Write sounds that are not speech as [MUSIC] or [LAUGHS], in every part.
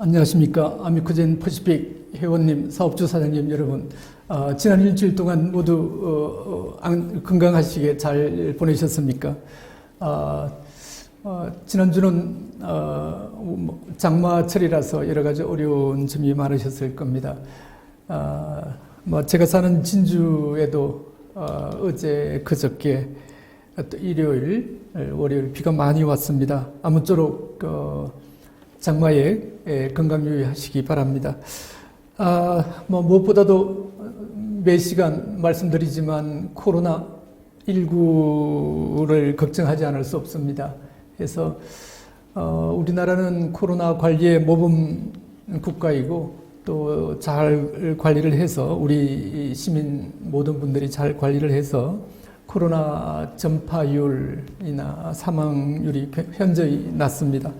안녕하십니까. 아미코젠 퍼시픽 회원님, 사업주 사장님 여러분. 아, 지난 일주일 동안 모두 어, 어, 안- 건강하시게 잘 보내셨습니까? 아, 어, 지난주는 어, 뭐 장마철이라서 여러 가지 어려운 점이 많으셨을 겁니다. 아, 뭐 제가 사는 진주에도 어, 어제 그저께 또 일요일, 월요일 비가 많이 왔습니다. 아무쪼록 어, 장마에 예, 건강 유의하시기 바랍니다. 아, 뭐 무엇보다도 매 시간 말씀드리지만 코로나 19를 걱정하지 않을 수 없습니다. 그래서 어, 우리나라는 코로나 관리의 모범 국가이고 또 잘 관리를 해서 우리 시민 모든 분들이 잘 관리를 해서 코로나 전파율이나 사망률이 현저히 낮습니다.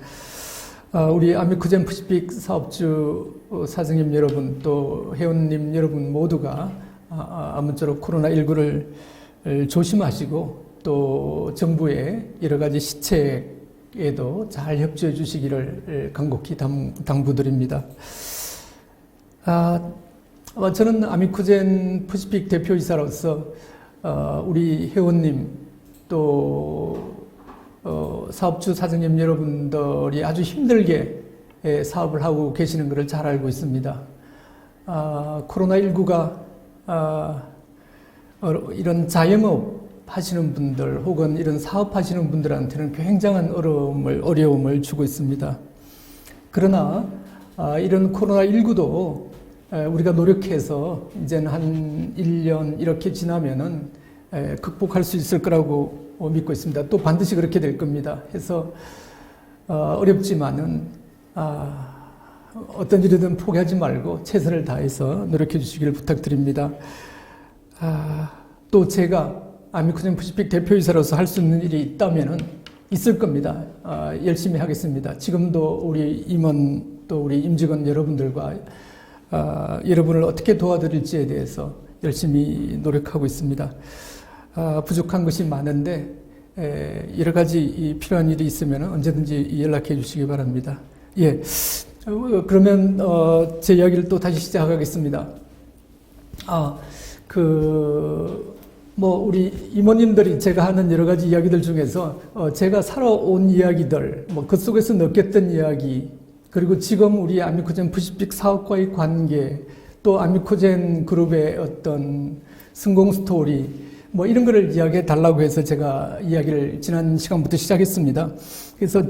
아, 우리 아미코젠 퍼시픽 사업주 어, 사장님 여러분 또 회원님 여러분 모두가 아, 아, 아무쪼록 코로나19를 조심하시고 또 정부의 여러 가지 시책에도 잘 협조해 주시기를 간곡히 당, 당부드립니다. 아, 어, 저는 아미코젠 퍼시픽 대표이사로서 어, 우리 회원님 또 어, 사업주 사장님 여러분들이 아주 힘들게 예, 사업을 하고 계시는 것을 잘 알고 있습니다. 아, 코로나19가 아, 어, 이런 자영업 하시는 분들 혹은 이런 사업 하시는 분들한테는 굉장한 어려움을, 어려움을 주고 있습니다. 그러나 아, 이런 코로나19도 우리가 노력해서 이제는 한 1년 이렇게 지나면은 에, 극복할 수 있을 거라고 어, 믿고 있습니다. 또 반드시 그렇게 될 겁니다. 해서 어, 어렵지만은 아, 어떤 일이든 포기하지 말고 최선을 다해서 노력해 주시기를 부탁드립니다. 아, 또 제가 아미코젠 퍼시픽 대표이사로서 할 수 있는 일이 있다면은 있을 겁니다. 아, 열심히 하겠습니다. 지금도 우리 임원 또 우리 임직원 여러분들과 아, 여러분을 어떻게 도와드릴지에 대해서 열심히 노력하고 있습니다. 아, 부족한 것이 많은데 에, 여러 가지 이 필요한 일이 있으면 언제든지 연락해 주시기 바랍니다. 예, 어, 그러면 어, 제 이야기를 또 다시 시작하겠습니다. 아, 그, 뭐, 우리 이모님들이 제가 하는 여러 가지 이야기들 중에서, 어, 제가 살아온 이야기들, 뭐, 그 속에서 느꼈던 이야기, 그리고 지금 우리 아미코젠 퍼시픽 사업과의 관계, 또 아미코젠 그룹의 어떤 성공 스토리, 뭐, 이런 거를 이야기해 달라고 해서 제가 이야기를 지난 시간부터 시작했습니다. 그래서,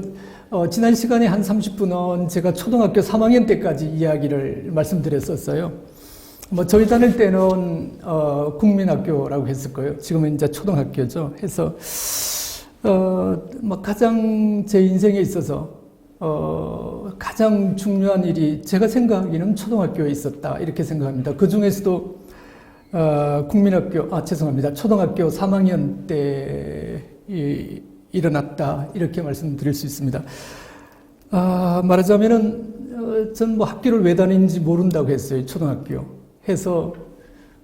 어, 지난 시간에 한 30분은 제가 초등학교 3학년 때까지 이야기를 말씀드렸었어요. 뭐 저희 다닐 때는 어, 국민학교라고 했을 거예요. 지금은 이제 초등학교죠. 해서 어, 뭐 가장 제 인생에 있어서 어, 가장 중요한 일이 제가 생각하기에는 초등학교에 있었다 이렇게 생각합니다. 그 중에서도 어, 국민학교 아 죄송합니다. 초등학교 3학년 때 이, 일어났다 이렇게 말씀드릴 수 있습니다. 아, 말하자면은 어, 전뭐 학교를 왜 다니는지 모른다고 했어요. 초등학교. 해서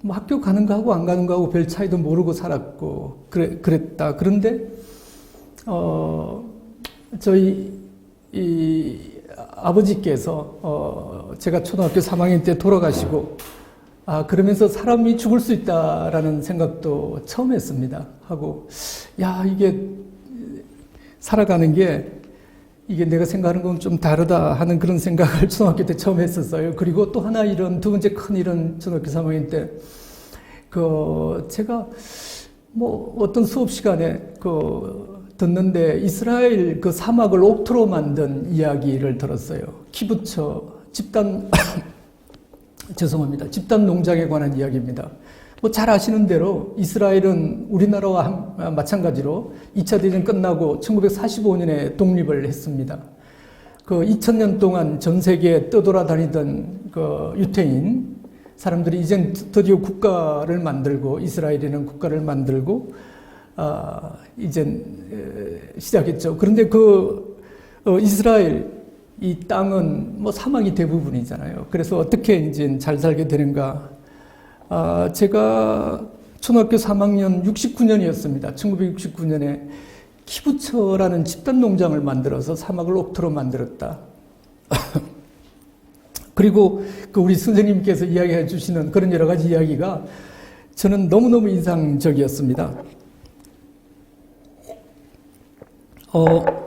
뭐 학교 가는 거하고 안 가는 거하고 별 차이도 모르고 살았고 그래, 그랬다. 그런데 어 저희 이 아버지께서 어 제가 초등학교 3학년 때 돌아가시고 아 그러면서 사람이 죽을 수 있다라는 생각도 처음 했습니다. 하고 야 이게 살아가는 게 이게 내가 생각하는 건 좀 다르다 하는 그런 생각을 [LAUGHS] 초등학교 때 처음 했었어요. 그리고 또 하나 이런 두 번째 큰 일은 초등학교 3학년 때, 그, 제가 뭐 어떤 수업 시간에 그 듣는데 이스라엘 그 사막을 옥토로 만든 이야기를 들었어요. 키부처 집단, 죄송합니다. 집단 농장에 관한 이야기입니다. 뭐 잘 아시는 대로 이스라엘은 우리나라와 한- 마찬가지로 2차 대전 끝나고 1945년에 독립을 했습니다. 그 2000년 동안 전 세계에 떠돌아다니던 그 유태인 사람들이 이젠 드디어 국가를 만들고 이스라엘이라는 국가를 만들고 아 이젠 에, 시작했죠. 그런데 그 어, 이스라엘 이 땅은 뭐 사막이 대부분이잖아요. 그래서 어떻게 이제 잘 살게 되는가? 아, 제가 초등학교 3학년 69년이었습니다. 1969년에 키부처라는 집단 농장을 만들어서 사막을 옥토로 만들었다. [LAUGHS] 그리고 그 우리 선생님께서 이야기해 주시는 그런 여러 가지 이야기가 저는 너무너무 인상적이었습니다. 어, 저-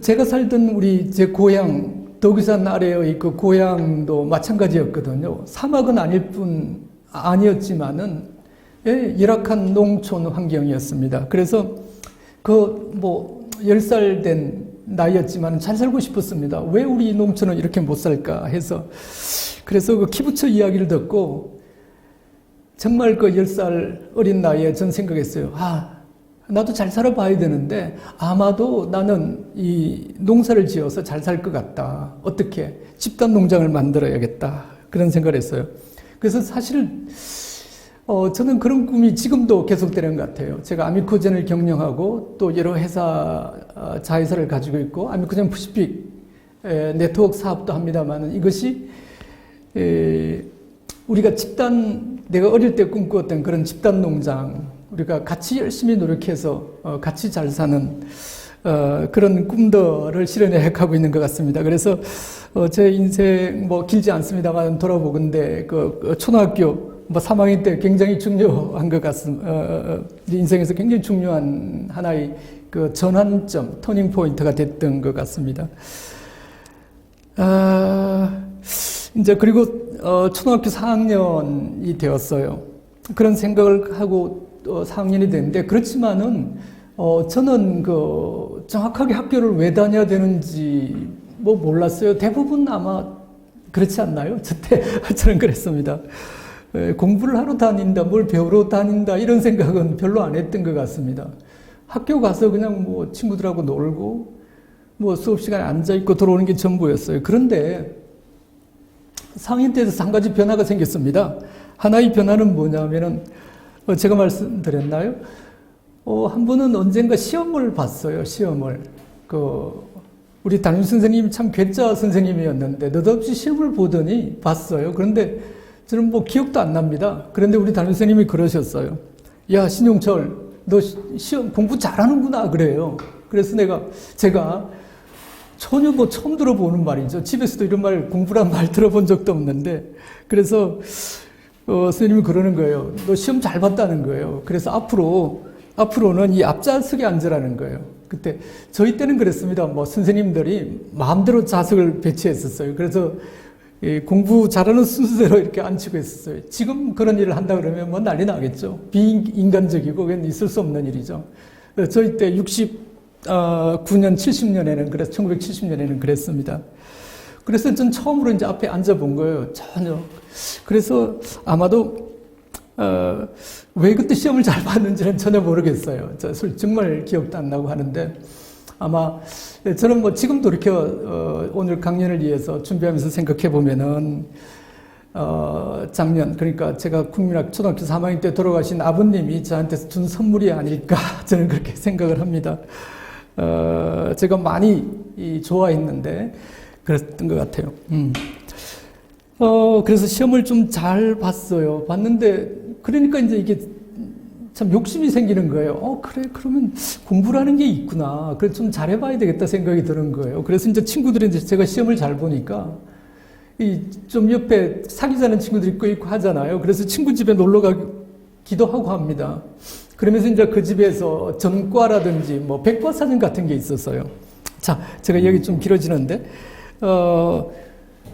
제가 살던 우리 제 고향 덕유산 아래의 그 고향도 마찬가지였거든요. 사막은 아닐 뿐 아니었지만은 예, 열악한 농촌 환경이었습니다. 그래서 그뭐열살된 나이였지만 잘 살고 싶었습니다. 왜 우리 농촌은 이렇게 못 살까 해서 그래서 그 키부처 이야기를 듣고 정말 그열살 어린 나이에 전 생각했어요. 아, 나도 잘 살아봐야 되는데 아마도 나는 이 농사를 지어서 잘 살 것 같다. 어떻게 집단 농장을 만들어야겠다. 그런 생각을 했어요. 그래서 사실 어, 저는 그런 꿈이 지금도 계속되는 것 같아요. 제가 아미코젠을 경영하고 또 여러 회사 어, 자회사를 가지고 있고 아미코젠 푸시픽 에, 네트워크 사업도 합니다만 이것이 에, 우리가 집단 내가 어릴 때 꿈꾸었던 그런 집단 농장 우리가 같이 열심히 노력해서 어, 같이 잘 사는 어, 그런 꿈들을 실현해 가고 있는 것 같습니다. 그래서 어, 제 인생 뭐 길지 않습니다만 돌아보건대 그, 그 초등학교 뭐 3학년 때 굉장히 중요한 것 같습니다. 인생에서 굉장히 중요한 하나의 그 전환점, 터닝 포인트가 됐던 것 같습니다. 아, 이제 그리고 어, 초등학교 4학년이 되었어요. 그런 생각을 하고 어, 4학년이 됐는데 그렇지만은 어, 저는 그 정확하게 학교를 왜 다녀야 되는지 뭐 몰랐어요. 대부분 아마 그렇지 않나요? [LAUGHS] 저 때 저는 그랬습니다. 에, 공부를 하러 다닌다, 뭘 배우러 다닌다 이런 생각은 별로 안 했던 것 같습니다. 학교 가서 그냥 뭐 친구들하고 놀고 뭐 수업 시간에 앉아 있고 들어오는 게 전부였어요. 그런데 상인 때에서 한 가지 변화가 생겼습니다. 하나의 변화는 뭐냐면은 어, 제가 말씀드렸나요? 어, 한 번은 언젠가 시험을 봤어요. 시험을 그 우리 담임 선생님이 참 괴짜 선생님이었는데 느닷없이 시험을 보더니 봤어요. 그런데 저는 뭐 기억도 안 납니다. 그런데 우리 담임 선생님이 그러셨어요. 야 신용철, 너 시- 시험 공부 잘하는구나 그래요. 그래서 내가 제가 전혀 뭐 처음 들어보는 말이죠. 집에서도 이런 말 공부란 말 들어본 적도 없는데 그래서 어, 선생님이 그러는 거예요. 너 시험 잘 봤다는 거예요. 그래서 앞으로 앞으로는 이 앞좌석에 앉으라는 거예요. 그때 저희 때는 그랬습니다. 뭐 선생님들이 마음대로 좌석을 배치했었어요. 그래서 이 공부 잘하는 순서대로 이렇게 앉히고 있었어요. 지금 그런 일을 한다 그러면 뭐 난리 나겠죠. 비인간적이고 그건 있을 수 없는 일이죠. 어, 저희 때 69년, 70년에는 그래서 1970년에는 그랬습니다. 그래서 전 처음으로 이제 앞에 앉아 본 거예요. 전혀. 그래서 아마도 어, 왜 그때 시험을 잘 봤는지는 전혀 모르겠어요. 저 솔- 정말 기억도 안 나고 하는데 아마 저는 뭐 지금 돌이켜 어, 오늘 강연을 위해서 준비하면서 생각해 보면은 어, 작년 그러니까 제가 국민학 초등학교 3학년 때 돌아가신 아버님이 저한테 준 선물이 아닐까 [LAUGHS] 저는 그렇게 생각을 합니다. 어, 제가 많이 이, 좋아했는데 그랬던 것 같아요. 음. 어, 그래서 시험을 좀 잘 봤어요. 봤는데, 그러니까 이제 이게 참 욕심이 생기는 거예요. 어, 그래, 그러면 공부라는 게 있구나. 그래서 좀 잘해봐야 되겠다 생각이 드는 거예요. 그래서 이제 친구들이 이제 제가 시험을 잘 보니까, 이 좀 옆에 사귀자는 친구들이 꽤 있고 하잖아요. 그래서 친구 집에 놀러 가기도 하고 합니다. 그러면서 이제 그 집에서 전과라든지 뭐 백과사전 같은 게 있었어요. 자, 제가 여기 좀 길어지는데, 어,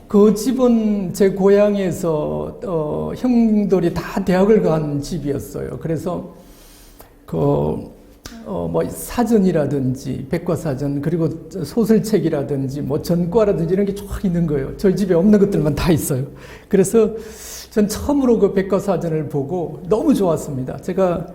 그 집은 제 고향에서 어, 형들이 다 대학을 간 집이었어요. 그래서 그 어, 뭐 사전이라든지 백과사전 그리고 소설책이라든지 뭐 전과라든지 이런 게 쫙 있는 거예요. 저희 집에 없는 것들만 다 있어요. 그래서 전 처음으로 그 백과사전을 보고 너무 좋았습니다. 제가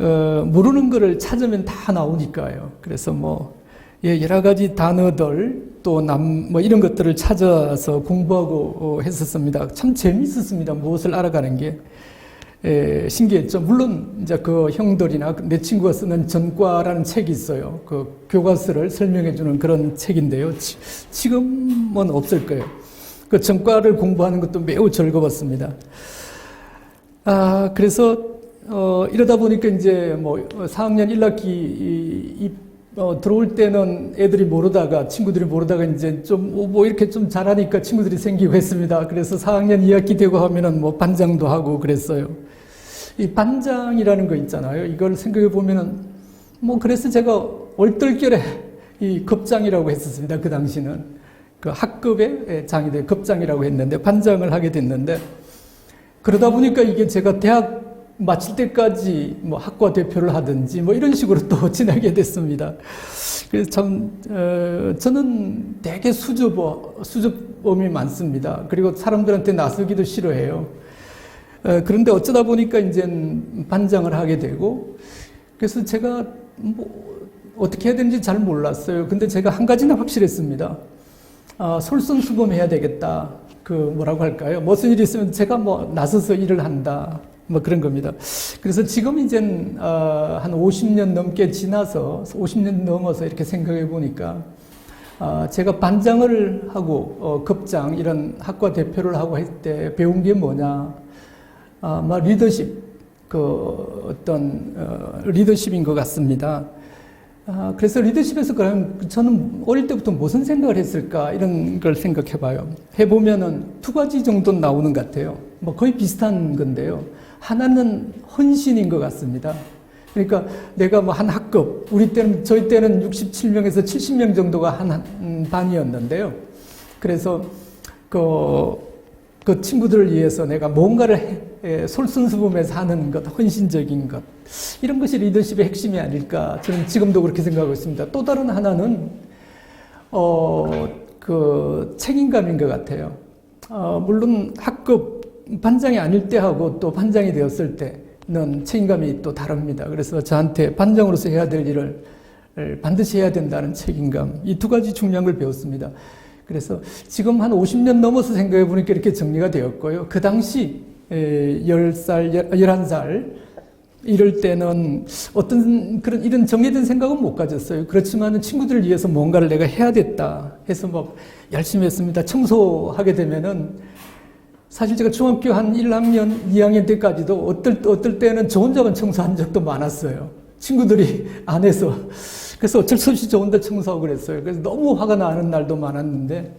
어, 모르는 거를 찾으면 다 나오니까요. 그래서 뭐 예, 여러 가지 단어들 또 남 뭐 이런 것들을 찾아서 공부하고 어, 했었습니다. 참 재미있었습니다. 무엇을 알아가는 게 예, 신기했죠. 물론 이제 그 형들이나 내 친구가 쓰는 전과라는 책이 있어요. 그 교과서를 설명해 주는 그런 책인데요. 지, 지금은 없을 거예요. 그 전과를 공부하는 것도 매우 즐거웠습니다. 아, 그래서 어, 이러다 보니까 이제 뭐 4학년 1학기 어, 들어올 때는 애들이 모르다가 친구들이 모르다가 이제 좀 뭐 이렇게 좀 잘하니까 친구들이 생기고 했습니다. 그래서 4학년 2학기 되고 하면은 뭐 반장도 하고 그랬어요. 이 반장이라는 거 있잖아요. 이걸 생각해 보면은 뭐 그래서 제가 얼떨결에 이 급장이라고 했었습니다. 그 당시는 그 학급의 장이 돼 급장이라고 했는데 반장을 하게 됐는데 그러다 보니까 이게 제가 대학 마칠 때까지 뭐 학과 대표를 하든지 뭐 이런 식으로 또 [LAUGHS] 지나게 됐습니다. 그래서 참 어, 저는 되게 수줍어 수줍음이 많습니다. 그리고 사람들한테 나서기도 싫어해요. 어, 그런데 어쩌다 보니까 이제 반장을 하게 되고 그래서 제가 뭐 어떻게 해야 되는지 잘 몰랐어요. 근데 제가 한 가지는 확실했습니다. 아, 솔선수범해야 되겠다. 그 뭐라고 할까요? 무슨 일이 있으면 제가 뭐 나서서 일을 한다. 뭐 그런 겁니다. 그래서 지금 이젠 어, 한 50년 넘게 지나서 50년 넘어서 이렇게 생각해 보니까 아, 제가 반장을 하고 어, 급장 이런 학과 대표를 하고 할 때 배운 게 뭐냐? 아마 리더십 그 어떤 어, 리더십인 것 같습니다. 아, 그래서 리더십에서 그럼 저는 어릴 때부터 무슨 생각을 했을까 이런 걸 생각해 봐요. 해보면은 두 가지 정도 나오는 것 같아요. 뭐 거의 비슷한 건데요. 하나는 헌신인 것 같습니다. 그러니까 내가 뭐 한 학급, 우리 때는, 저희 때는 67명에서 70명 정도가 한, 한 반이었는데요. 그래서 그, 그 친구들을 위해서 내가 뭔가를 솔선수범해서 하는 것, 헌신적인 것. 이런 것이 리더십의 핵심이 아닐까. 저는 지금도 그렇게 생각하고 있습니다. 또 다른 하나는, 어, 그 책임감인 것 같아요. 어, 물론 학급 반장이 아닐 때하고 또 반장이 되었을 때는 책임감이 또 다릅니다. 그래서 저한테 반장으로서 해야 될 일을 반드시 해야 된다는 책임감. 이 두 가지 중요한 걸 배웠습니다. 그래서 지금 한 50년 넘어서 생각해 보니까 이렇게 정리가 되었고요. 그 당시 10살, 11살 이럴 때는 어떤 그런 이런 정해진 생각은 못 가졌어요. 그렇지만 친구들을 위해서 뭔가를 내가 해야 됐다 해서 막 열심히 했습니다. 청소하게 되면은 사실 제가 중학교 한 1학년, 2학년 때까지도 어떨, 어떨 때는 저 혼자만 청소한 적도 많았어요. 친구들이 [LAUGHS] 안 해서. 그래서 어쩔 수 없이 저 혼자 청소하고 그랬어요. 그래서 너무 화가 나는 날도 많았는데,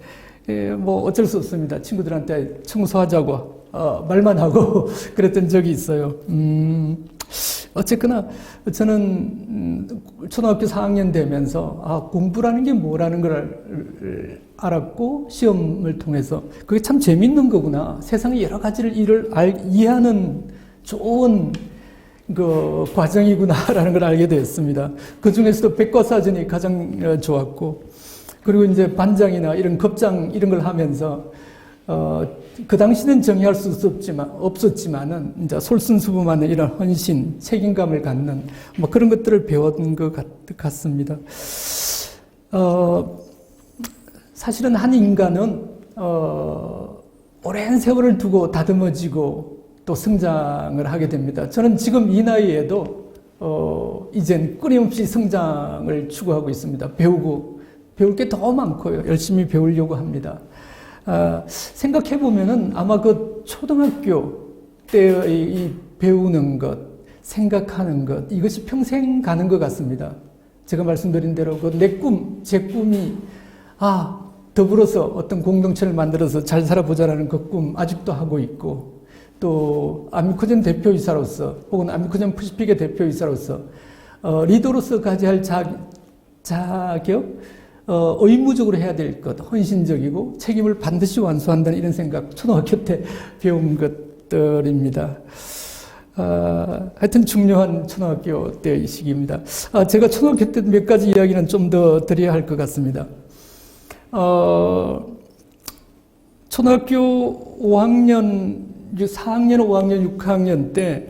예, 뭐 어쩔 수 없습니다. 친구들한테 청소하자고, 어, 말만 하고 [LAUGHS] 그랬던 적이 있어요. 음, 어쨌거나 저는 음, 초등학교 4학년 되면서 아, 공부라는 게 뭐라는 걸 알았고 시험을 통해서 그게 참 재밌는 거구나. 세상의 여러 가지를 일을 알, 이해하는 좋은 그 과정이구나라는 걸 알게 되었습니다. 그 중에서도 백과사전이 가장 어, 좋았고 그리고 이제 반장이나 이런 급장 이런 걸 하면서 어, 그 당시는 정의할 수 없었지만, 없었지만은, 이제 솔선수범하는 이런 헌신, 책임감을 갖는, 뭐 그런 것들을 배웠던 것 같, 같습니다. 어, 사실은 한 인간은, 어, 오랜 세월을 두고 다듬어지고 또 성장을 하게 됩니다. 저는 지금 이 나이에도, 어, 이젠 끊임없이 성장을 추구하고 있습니다. 배우고, 배울 게 더 많고요. 열심히 배우려고 합니다. 아, 생각해 보면은 아마 그 초등학교 때의 이 배우는 것, 생각하는 것, 이것이 평생 가는 것 같습니다. 제가 말씀드린 대로 그 내 꿈, 제 꿈이 아, 더불어서 어떤 공동체를 만들어서 잘 살아보자라는 그 꿈 아직도 하고 있고 또 아미코젠 대표이사로서 혹은 아미코젠 푸시픽의 대표이사로서 어, 리더로서 가져야 할 자, 자격, 어, 의무적으로 해야 될 것, 헌신적이고 책임을 반드시 완수한다는 이런 생각, 초등학교 때 [LAUGHS] 배운 것들입니다. 아, 하여튼 중요한 초등학교 때의 시기입니다. 아, 제가 초등학교 때 몇 가지 이야기는 좀 더 드려야 할 것 같습니다. 어, 초등학교 5학년, 4학년, 5학년, 6학년 때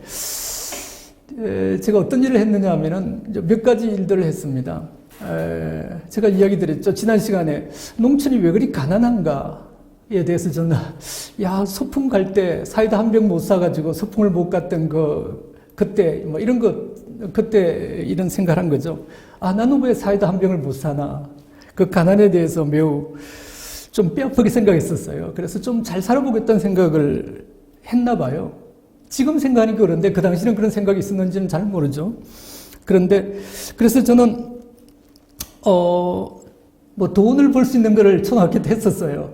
에, 제가 어떤 일을 했느냐 하면은 몇 가지 일들을 했습니다. 에, 제가 이야기 드렸죠. 지난 시간에 농촌이 왜 그리 가난한가에 대해서 저는 야 소풍 갈 때 사이다 한 병 못 사가지고 소풍을 못 갔던 그 그때 뭐 이런 거 그때 이런 생각한 거죠. 아 나는 왜 사이다 한 병을 못 사나? 그 가난에 대해서 매우 좀 뼈아프게 생각했었어요. 그래서 좀 잘 살아보겠다는 생각을 했나 봐요. 지금 생각하니까 그런데 그 당시는 그런 생각이 있었는지는 잘 모르죠. 그런데 그래서 저는 어, 뭐 돈을 벌 수 있는 거를 초등학교 때 했었어요.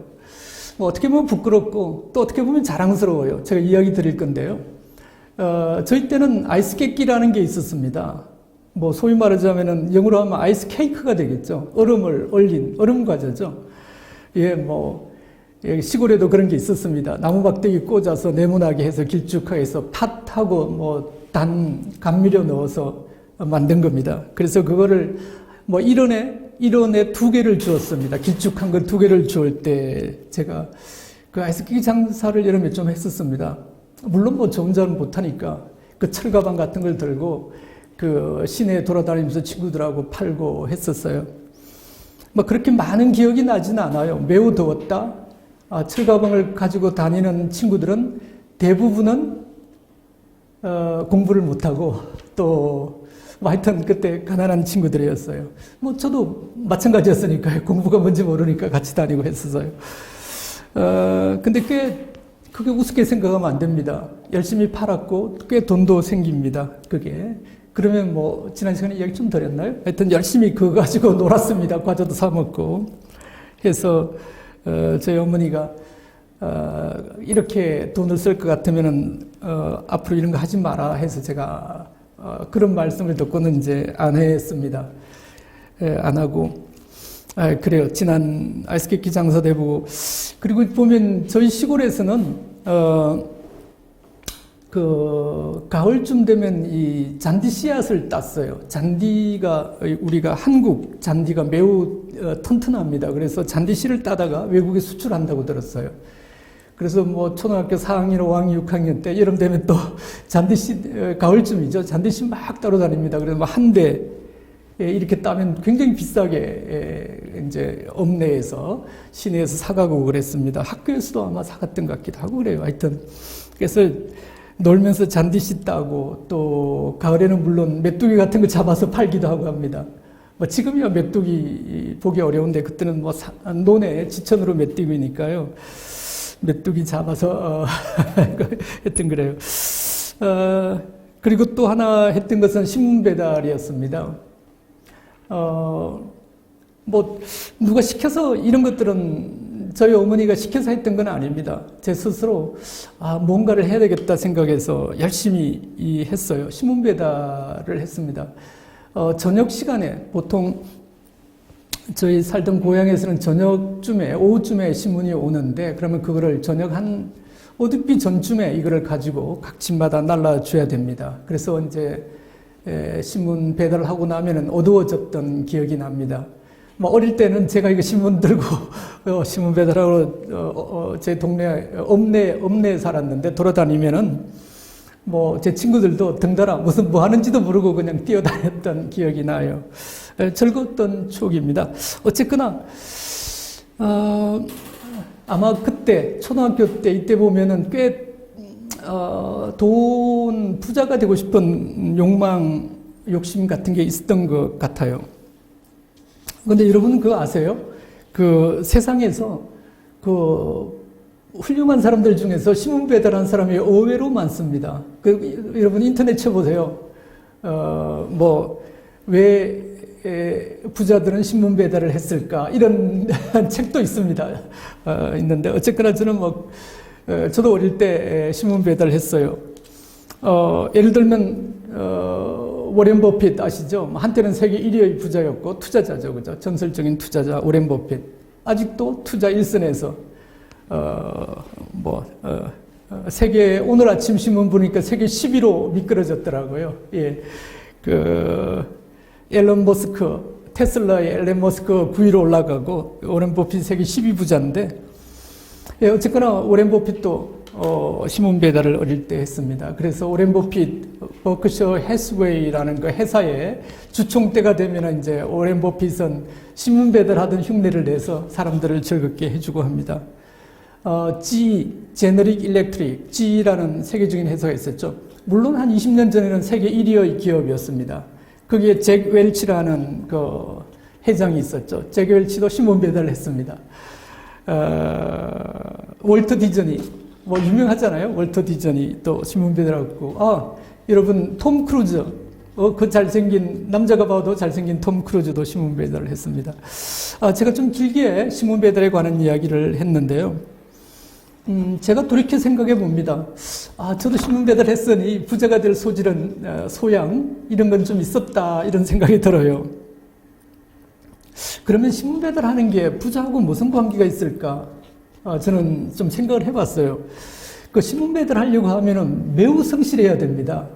뭐 어떻게 보면 부끄럽고 또 어떻게 보면 자랑스러워요. 제가 이야기 드릴 건데요. 어, 저희 때는 아이스 깨끼라는 게 있었습니다. 뭐 소위 말하자면은 영어로 하면 아이스 케이크가 되겠죠. 얼음을 얼린 얼음 과자죠. 예, 뭐 여기 시골에도 그런 게 있었습니다. 나무 박대기 꽂아서 네모나게 해서 길쭉하게 해서 팥하고 뭐 단 감미료 넣어서 만든 겁니다. 그래서 그거를 뭐 1원에 1원에 두 개를 주었습니다. 길쭉한 거두 개를 주을 때 제가 그 아이스크림 장사를 여름에 좀 했었습니다. 물론 뭐 저 혼자는 못하니까 그 철가방 같은 걸 들고 그 시내에 돌아다니면서 친구들하고 팔고 했었어요. 뭐 그렇게 많은 기억이 나지는 않아요. 매우 더웠다. 아, 철가방을 가지고 다니는 친구들은 대부분은 어, 공부를 못하고 또 뭐 하여튼 그때 가난한 친구들이었어요. 뭐 저도 마찬가지였으니까요. [LAUGHS] 공부가 뭔지 모르니까 같이 다니고 했었어요. 어, 근데 꽤 그게 우습게 생각하면 안 됩니다. 열심히 팔았고 꽤 돈도 생깁니다. 그게. 그러면 뭐 지난 시간에 이야기 좀 드렸나요? 하여튼 열심히 그거 가지고 [LAUGHS] 놀았습니다. 과자도 사 먹고 해서 어, 저희 어머니가 어, 이렇게 돈을 쓸 것 같으면은 어, 앞으로 이런 거 하지 마라 해서 제가 어, 그런 말씀을 듣고는 이제 안 했습니다. 예, 안 하고 아, 그래요. 지난 아이스케이크 장사 대보고 그리고 보면 저희 시골에서는 어, 그 가을쯤 되면 이 잔디 씨앗을 땄어요. 잔디가 우리가 한국 잔디가 매우 어, 튼튼합니다. 그래서 잔디 씨를 따다가 외국에 수출한다고 들었어요. 그래서 뭐 초등학교 4학년, 5학년, 6학년 때 여름 되면 또 잔디 씨 어, 가을쯤이죠. 잔디 씨막 따러 다닙니다. 그래서 뭐한대 이렇게 따면 굉장히 비싸게 에, 이제 읍내에서 시내에서 사가고 그랬습니다. 학교에서도 아마 사갔던 것 같기도 하고 그래요. 하여튼 그래서 놀면서 잔디씨 따고 또 가을에는 물론 메뚜기 같은 거 잡아서 팔기도 하고 합니다. 뭐 지금이야 메뚜기 보기 어려운데 그때는 뭐 사, 논에 지천으로 메뚜기니까요. 메뚜기 잡아서 어, [LAUGHS] 했던 그래요. 어, 그리고 또 하나 했던 것은 신문 배달이었습니다. 어, 뭐 누가 시켜서 이런 것들은 저희 어머니가 시켜서 했던 건 아닙니다. 제 스스로 아, 뭔가를 해야 되겠다 생각해서 열심히 이 했어요. 신문 배달을 했습니다. 어, 저녁 시간에 보통 저희 살던 고향에서는 저녁쯤에 오후쯤에 신문이 오는데 그러면 그거를 저녁 한 오두비 전쯤에 이거를 가지고 각 집마다 날라줘야 됩니다. 그래서 이제 에, 신문 배달을 하고 나면은 어두워졌던 기억이 납니다. 뭐 어릴 때는 제가 이거 신문 들고 [LAUGHS] 어, 신문 배달하러 어, 어, 제 동네 읍내 읍내에 살았는데 돌아다니면은 뭐 제 친구들도 등달아 무슨 뭐 하는지도 모르고 그냥 뛰어다녔던 기억이 나요. 에, 즐거웠던 추억입니다. 어쨌거나 어, 아마 그때 초등학교 때 이때 보면은 꽤 어, 돈 부자가 되고 싶은 욕망 욕심 같은 게 있었던 것 같아요. 근데 여러분 그거 아세요? 그 세상에서 그 훌륭한 사람들 중에서 신문 배달한 사람이 의외로 많습니다. 그 여러분 인터넷 쳐보세요. 어, 뭐, 왜 부자들은 신문 배달을 했을까? 이런 [LAUGHS] 책도 있습니다. 어, 있는데, 어쨌거나 저는 뭐, 어, 저도 어릴 때 신문 배달을 했어요. 어, 예를 들면, 어, 워렌 버핏 아시죠? 한때는 세계 1위의 부자였고, 투자자죠. 그죠? 전설적인 투자자, 워렌 버핏. 아직도 투자 일선에서, 어, 뭐, 어, 어, 세계, 오늘 아침 신문 보니까 세계 10위로 미끄러졌더라고요. 예. 그, 앨런 머스크, 테슬라의 앨런 머스크 9위로 올라가고, 워렌 버핏 세계 10위 부자인데, 예, 어쨌거나 오렌 버핏도 어, 신문 배달을 어릴 때 했습니다. 그래서 오렌 버핏 버크셔 해스웨이라는 그 회사에 주총 때가 되면 이제 오렌 버핏은 신문 배달하던 흉내를 내서 사람들을 즐겁게 해주고 합니다. 어, G, 제너릭 일렉트릭, G라는 세계적인 회사가 있었죠. 물론 한 20년 전에는 세계 1위의 기업이었습니다. 거기에 잭 웰치라는 그 회장이 있었죠. 잭 웰치도 신문 배달을 했습니다. 어, 월터 디즈니 뭐 유명하잖아요. 월터 디즈니 또 신문 배달하고 아 여러분 톰 크루즈 어, 그 잘생긴, 남자가 봐도 잘생긴 톰 크루즈도 신문 배달을 했습니다. 아, 제가 좀 길게 신문 배달에 관한 이야기를 했는데요. 음, 제가 돌이켜 생각해 봅니다. 아, 저도 신문 배달 했으니 부자가 될 소질은, 어, 소양, 이런 건 좀 있었다, 이런 생각이 들어요. 그러면 신문 배달하는 게 부자하고 무슨 관계가 있을까? 아, 저는 좀 생각을 해봤어요. 그 신문 배달 하려고 하면은 매우 성실해야 됩니다.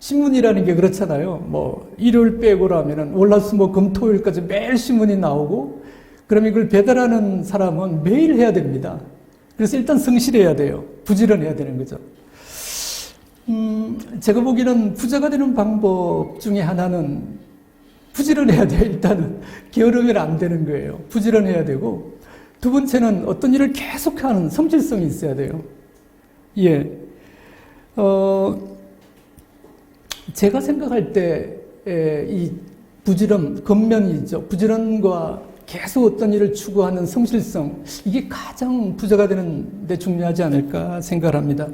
신문이라는 게 그렇잖아요. 뭐 일요일 빼고라면은 월화수목 금토일까지 매일 신문이 나오고 그러면 이걸 배달하는 사람은 매일 해야 됩니다. 그래서 일단 성실해야 돼요. 부지런해야 되는 거죠. 음, 제가 보기에는 부자가 되는 방법 중에 하나는 부지런해야 돼요. 일단은 게으르면 안 되는 거예요. 부지런해야 되고 두 번째는 어떤 일을 계속하는 성질성이 있어야 돼요. 예. 어, 제가 생각할 때, 이 부지런, 겉면이죠. 부지런과 계속 어떤 일을 추구하는 성실성, 이게 가장 부자가 되는데 중요하지 않을까 생각을 합니다.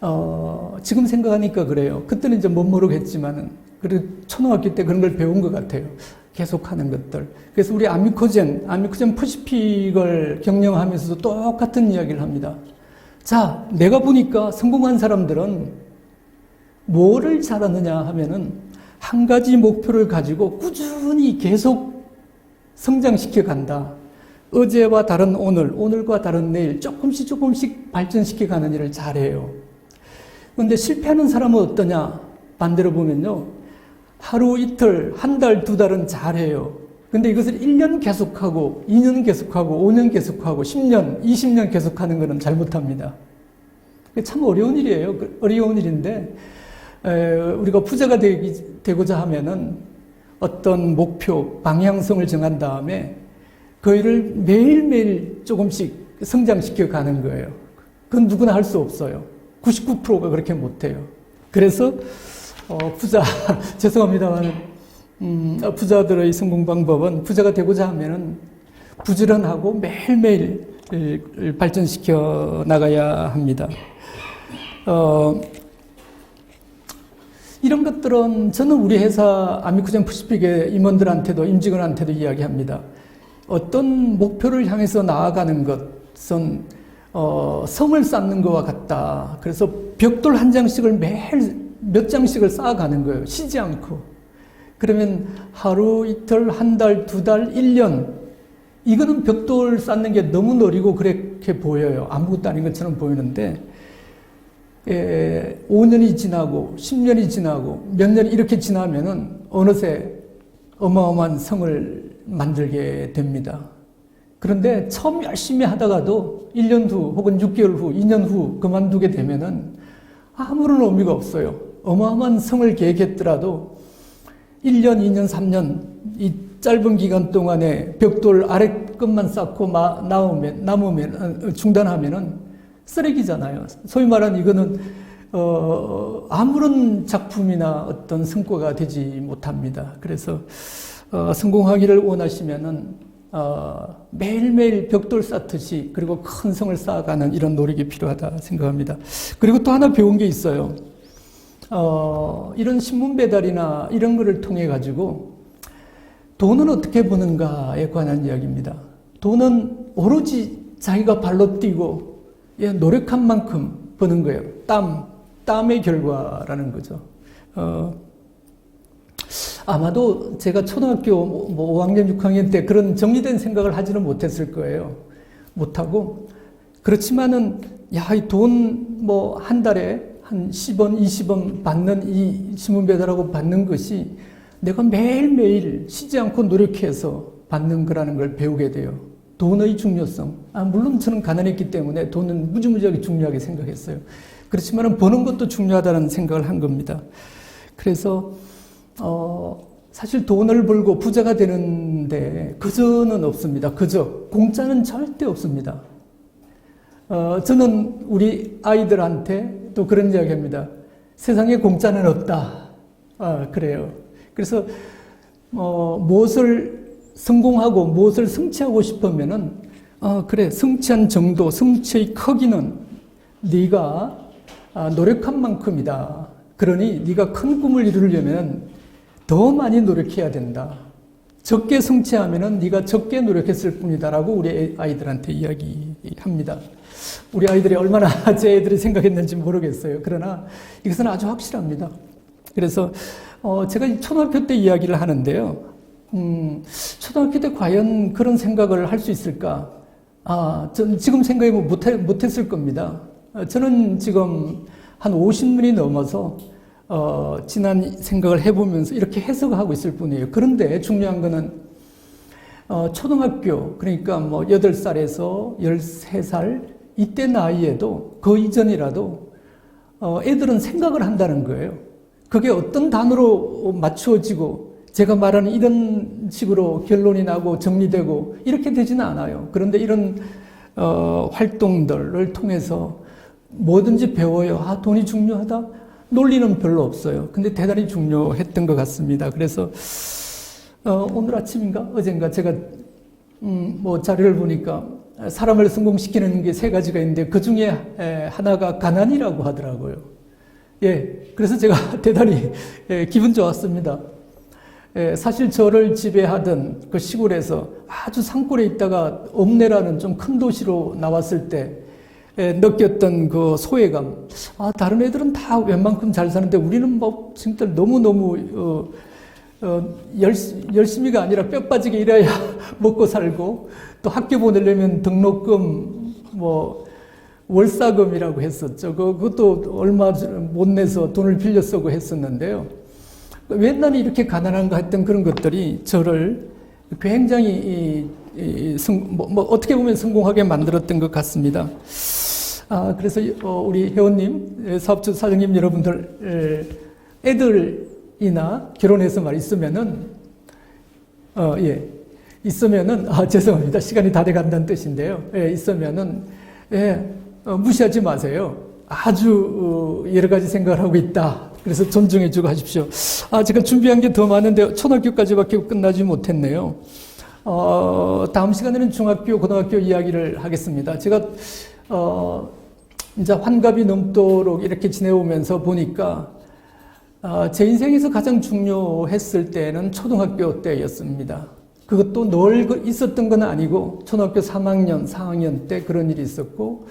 어, 지금 생각하니까 그래요. 그때는 이제 못 모르겠지만은, 그리고 초등학교 때 그런 걸 배운 것 같아요. 계속 하는 것들. 그래서 우리 아미코젠, 아미코젠 퍼시픽을 경영하면서도 똑같은 이야기를 합니다. 자, 내가 보니까 성공한 사람들은 뭐를 잘하느냐 하면은 한 가지 목표를 가지고 꾸준히 계속 성장시켜 간다. 어제와 다른 오늘, 오늘과 다른 내일 조금씩 조금씩 발전시켜 가는 일을 잘해요. 그런데 실패하는 사람은 어떠냐? 반대로 보면요. 하루 이틀, 한 달, 두 달은 잘해요. 근데 이것을 1년 계속하고, 2년 계속하고, 5년 계속하고, 10년, 20년 계속하는 것은 잘못합니다. 참 어려운 일이에요. 그 어려운 일인데, 우리가 부자가 되고자 하면은 어떤 목표, 방향성을 정한 다음에 그 일을 매일매일 조금씩 성장시켜 가는 거예요. 그건 누구나 할 수 없어요. 99%가 그렇게 못해요. 그래서, 어, 부자, [LAUGHS] 죄송합니다만, 음, 부자들의 성공 방법은 부자가 되고자 하면은 부지런하고 매일매일 발전시켜 나가야 합니다. 어, 이런 것들은 저는 우리 회사 아미쿠젠 퍼시픽의 임원들한테도 임직원한테도 이야기합니다. 어떤 목표를 향해서 나아가는 것은 어, 성을 쌓는 것과 같다. 그래서 벽돌 한 장씩을 매일 몇 장씩을 쌓아가는 거예요. 쉬지 않고. 그러면 하루, 이틀, 한 달, 두 달, 1년. 이거는 벽돌 쌓는 게 너무 느리고 그렇게 보여요. 아무것도 아닌 것처럼 보이는데, 에, 5년이 지나고, 10년이 지나고, 몇 년이 이렇게 지나면은 어느새 어마어마한 성을 만들게 됩니다. 그런데 처음 열심히 하다가도 1년 후 혹은 6개월 후, 2년 후 그만두게 되면은 아무런 의미가 없어요. 어마어마한 성을 계획했더라도 1년, 2년, 3년 이 짧은 기간 동안에 벽돌 아래 끝만 쌓고 마, 나오면, 남으면, 어, 중단하면은 쓰레기잖아요. 소위 말하는 이거는, 어, 아무런 작품이나 어떤 성과가 되지 못합니다. 그래서, 어, 성공하기를 원하시면은, 어, 매일매일 벽돌 쌓듯이 그리고 큰 성을 쌓아가는 이런 노력이 필요하다 생각합니다. 그리고 또 하나 배운 게 있어요. 어, 이런 신문 배달이나 이런 거를 통해 가지고 돈은 어떻게 버는가에 관한 이야기입니다. 돈은 오로지 자기가 발로 뛰고 예, 노력한 만큼 버는 거예요. 땀, 땀의 결과라는 거죠. 어, 아마도 제가 초등학교 뭐 5학년, 6학년 때 그런 정리된 생각을 하지는 못했을 거예요. 못하고. 그렇지만은, 야, 이 돈 뭐 한 달에 한 10원, 20원 받는 이 신문 배달하고 받는 것이 내가 매일매일 쉬지 않고 노력해서 받는 거라는 걸 배우게 돼요. 돈의 중요성. 아, 물론 저는 가난했기 때문에 돈은 무지무지하게 중요하게 생각했어요. 그렇지만 버는 것도 중요하다는 생각을 한 겁니다. 그래서, 어, 사실 돈을 벌고 부자가 되는데 그저는 없습니다. 그저. 공짜는 절대 없습니다. 어, 저는 우리 아이들한테 또 그런 이야기 합니다. 세상에 공짜는 없다. 아, 그래요. 그래서, 어, 무엇을 성공하고 무엇을 성취하고 싶으면은, 어, 그래, 성취한 정도, 성취의 크기는 네가 아, 노력한 만큼이다. 그러니 네가 큰 꿈을 이루려면 더 많이 노력해야 된다. 적게 성취하면은 네가 적게 노력했을 뿐이다라고 우리 아이들한테 이야기합니다. 우리 아이들이 얼마나 [LAUGHS] 제 애들이 생각했는지 모르겠어요. 그러나 이것은 아주 확실합니다. 그래서 어 제가 이 초등학교 때 이야기를 하는데요. 음, 초등학교 때 과연 그런 생각을 할 수 있을까? 아, 전 지금 생각해 보면 못해, 못했을 겁니다. 어, 저는 지금 한 50문이 넘어서 어, 지난 생각을 해보면서 이렇게 해석하고 있을 뿐이에요. 그런데 중요한 거는 어, 초등학교, 그러니까 뭐 8살에서 13살, 이때 나이에도 그 이전이라도 어, 애들은 생각을 한다는 거예요. 그게 어떤 단어로 맞추어지고 제가 말하는 이런 식으로 결론이 나고 정리되고 이렇게 되지는 않아요. 그런데 이런 어, 활동들을 통해서 뭐든지 배워요. 아, 돈이 중요하다? 논리는 별로 없어요. 근데 대단히 중요했던 것 같습니다. 그래서 어, 오늘 아침인가 어젠가 제가 음, 뭐 자료를 보니까 사람을 성공시키는 게 세 가지가 있는데 그 중에 에, 하나가 가난이라고 하더라고요. 예, 그래서 제가 [LAUGHS] 대단히 예, 기분 좋았습니다. 예, 사실 저를 지배하던 그 시골에서 아주 산골에 있다가 읍내라는 좀 큰 도시로 나왔을 때 예, 느꼈던 그 소외감. 아, 다른 애들은 다 웬만큼 잘 사는데 우리는 뭐 진짜 너무너무 어, 어, 열심, 히가 아니라 뼈 빠지게 일해야 [LAUGHS] 먹고 살고 또 학교 보내려면 등록금 뭐 월사금이라고 했었죠. 그- 그것도 얼마 못 내서 돈을 빌려 쓰고 했었는데요. 왜 나는 이렇게 가난한가 했던 그런 것들이 저를 굉장히 이, 이, 성, 뭐, 뭐 어떻게 보면 성공하게 만들었던 것 같습니다. 아, 그래서 어, 우리 회원님, 사업주 사장님 여러분들, 에, 애들이나 결혼해서 말 있으면은, 어, 예, 있으면은, 아, 죄송합니다. 시간이 다 돼 간다는 뜻인데요. 예, 있으면은, 예, 어, 무시하지 마세요. 아주 어, 여러 가지 생각을 하고 있다. 그래서 존중해 주고 하십시오. 아, 제가 준비한 게 더 많은데 초등학교까지밖에 끝나지 못했네요. 어, 다음 시간에는 중학교, 고등학교 이야기를 하겠습니다. 제가 어, 이제 환갑이 넘도록 이렇게 지내오면서 보니까 어, 제 인생에서 가장 중요했을 때는 초등학교 때였습니다. 그것도 늘그 있었던 건 아니고 초등학교 3학년, 4학년 때 그런 일이 있었고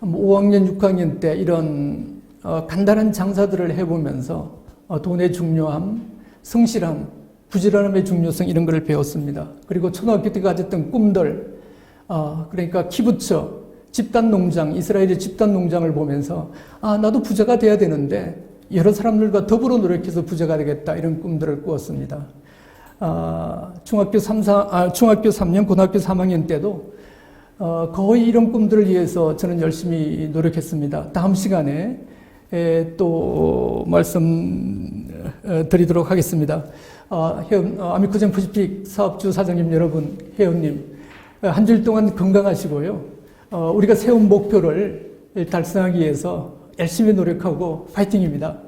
뭐 5학년, 6학년 때 이런 어, 간단한 장사들을 해보면서 어, 돈의 중요함, 성실함, 부지런함의 중요성 이런 것을 배웠습니다. 그리고 초등학교 때 가졌던 꿈들, 어, 그러니까 키부처, 집단 농장, 이스라엘의 집단 농장을 보면서 아 나도 부자가 돼야 되는데 여러 사람들과 더불어 노력해서 부자가 되겠다 이런 꿈들을 꾸었습니다. 아, 중학교 3, 4, 아, 중학교 3년, 고등학교 3학년 때도 어, 거의 이런 꿈들을 위해서 저는 열심히 노력했습니다. 다음 시간에 에, 또 말씀 어, 드리도록 하겠습니다. 어, 회원, 어, 아미코젠 퍼시픽 사업주 사장님 여러분, 회원님, 어, 한 주일 동안 건강하시고요. 어, 우리가 세운 목표를 달성하기 위해서 열심히 노력하고 파이팅입니다.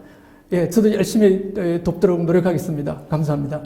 예, 저도 열심히 에, 돕도록 노력하겠습니다. 감사합니다.